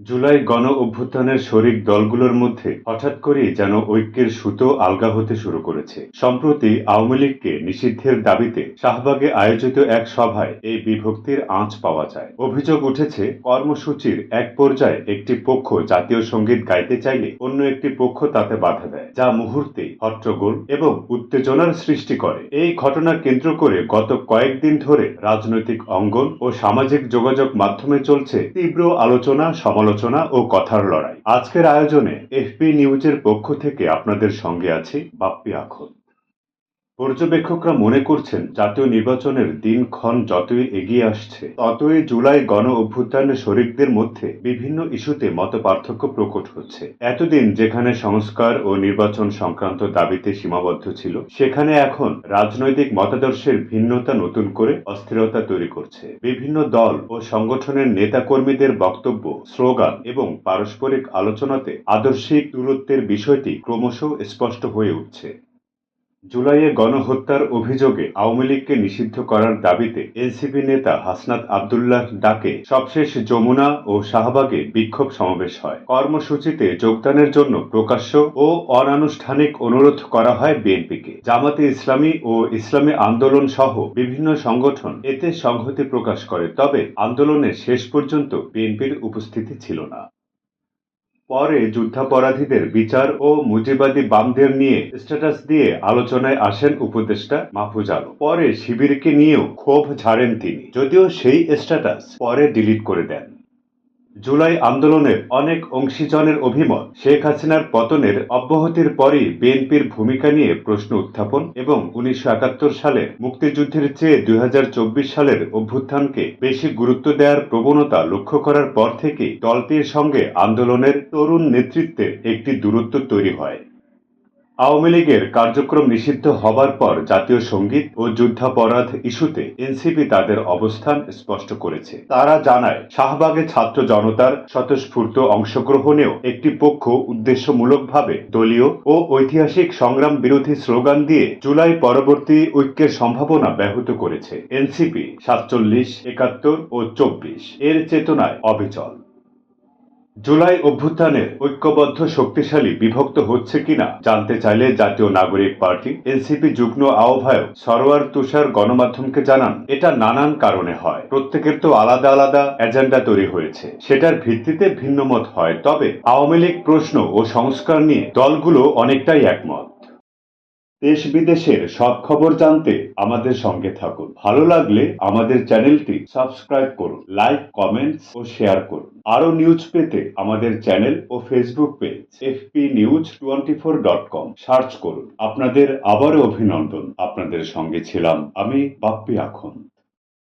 জুলাই গণ অভ্যুত্থানের শরিক দলগুলোর মধ্যে হঠাৎ করেই যেন ঐক্যের সুতো আলগা হতে শুরু করেছে। সম্প্রতি আওয়ামী লীগকে নিষিদ্ধের দাবিতে শাহবাগে আয়োজিত এক সভায় এই বিভক্তির আঁচ পাওয়া যায়। অভিযোগ উঠেছে, কর্মসূচির এক পর্যায়ে একটি পক্ষ জাতীয় সংগীত গাইতে চাইলে অন্য একটি পক্ষ তাতে বাধা দেয়, যা মুহূর্তে হট্টগোল এবং উত্তেজনার সৃষ্টি করে। এই ঘটনা কেন্দ্র করে গত কয়েকদিন ধরে রাজনৈতিক অঙ্গন ও সামাজিক যোগাযোগ মাধ্যমে চলছে তীব্র আলোচনা, সমালোচনা ও কথার লড়াই। আজকের আয়োজনে এফপি নিউজের পক্ষ থেকে আপনাদের সঙ্গে আছি বাপ্পি আখত পর্যবেক্ষকরা মনে করছেন, জাতীয় নির্বাচনের দিনক্ষণ যতই এগিয়ে আসছে, ততই জুলাই গণ অভ্যুত্থানের শরিকদের মধ্যে বিভিন্ন ইস্যুতে মত পার্থক্য প্রকট হচ্ছে। এতদিন যেখানে সংস্কার ও নির্বাচন সংক্রান্ত দাবিতে সীমাবদ্ধ ছিল, সেখানে এখন রাজনৈতিক মতাদর্শের ভিন্নতা নতুন করে অস্থিরতা তৈরি করছে। বিভিন্ন দল ও সংগঠনের নেতাকর্মীদের বক্তব্য, স্লোগান এবং পারস্পরিক আলোচনাতে আদর্শিক দূরত্বের বিষয়টি ক্রমশ স্পষ্ট হয়ে উঠছে। জুলাইয়ে গণহত্যার অভিযোগে আওয়ামী লীগকে নিষিদ্ধ করার দাবিতে এনসিপি নেতা হাসনাত আবদুল্লাহ ডাকে সবশেষ যমুনা ও শাহবাগে বিক্ষোভ সমাবেশ হয়। কর্মসূচিতে যোগদানের জন্য প্রকাশ্য ও অনানুষ্ঠানিক অনুরোধ করা হয় বিএনপিকে। জামাতে ইসলামী ও ইসলামী আন্দোলন সহ বিভিন্ন সংগঠন এতে সংহতি প্রকাশ করে, তবে আন্দোলনের শেষ পর্যন্ত বিএনপির উপস্থিতি ছিল না। পরে যুদ্ধাপরাধীদের বিচার ও মুজিবাদী বামদের নিয়ে স্ট্যাটাস দিয়ে আলোচনায় আসেন উপদেষ্টা মাহফুজ আলম। পরে শিবিরকে নিয়েও ক্ষোভ ঝাড়েন তিনি, যদিও সেই স্ট্যাটাস পরে ডিলিট করে দেন। জুলাই আন্দোলনের অনেক অংশীজনের অভিমত। শেখ হাসিনার পতনের অব্যাহতির পরই বিএনপির ভূমিকা নিয়ে প্রশ্ন উত্থাপন এবং উনিশশো একাত্তর সালের মুক্তিযুদ্ধের চেয়ে দুই হাজার চব্বিশ সালের অভ্যুত্থানকে বেশি গুরুত্ব দেওয়ার প্রবণতা লক্ষ্য করার পর থেকে দলটির সঙ্গে আন্দোলনের তরুণ নেতৃত্বের একটি দূরত্ব তৈরি হয়। আওয়ামী লীগের কার্যক্রম নিষিদ্ধ হবার পর জাতীয় সংগীত ও যুদ্ধাপরাধ ইস্যুতে এনসিপি তাদের অবস্থান স্পষ্ট করেছে। তারা জানায়, শাহবাগে ছাত্র জনতার স্বতঃস্ফূর্ত অংশগ্রহণেও একটি পক্ষ উদ্দেশ্যমূলকভাবে দলীয় ও ঐতিহাসিক সংগ্রাম বিরোধী স্লোগান দিয়ে জুলাই পরবর্তী ঐক্যের সম্ভাবনা ব্যাহত করেছে। এনসিপি সাতচল্লিশ, একাত্তর ও চব্বিশ এর চেতনায় অবিচল। জুলাই অভ্যুত্থানের ঐক্যবদ্ধ শক্তিশালী বিভক্ত হচ্ছে কিনা জানতে চাইলে জাতীয় নাগরিক পার্টি, এনসিপি যুগ্ম আহ্বায়ক সরোয়ার তুষার গণমাধ্যমকে জানান, এটা নানান কারণে হয়। প্রত্যেকের তো আলাদা আলাদা এজেন্ডা তৈরি হয়েছে। সেটার ভিত্তিতে ভিন্নমত হয়। তবে আওয়ামী লীগ প্রশ্ন ও সংস্কার নিয়ে দলগুলো অনেকটাই একমত। দেশ বিদেশের সব খবর জানতে আমাদের সঙ্গে থাকুন। ভালো লাগলে আমাদের চ্যানেলটি সাবস্ক্রাইব করুন, লাইক, কমেন্টস ও শেয়ার করুন। আরও নিউজ পেতে আমাদের চ্যানেল ও Facebook page FP news twenty four dot com search করুন। আপনাদের আবারও অভিনন্দন। আপনাদের সঙ্গে ছিলাম আমি, বাপ্পি আখন।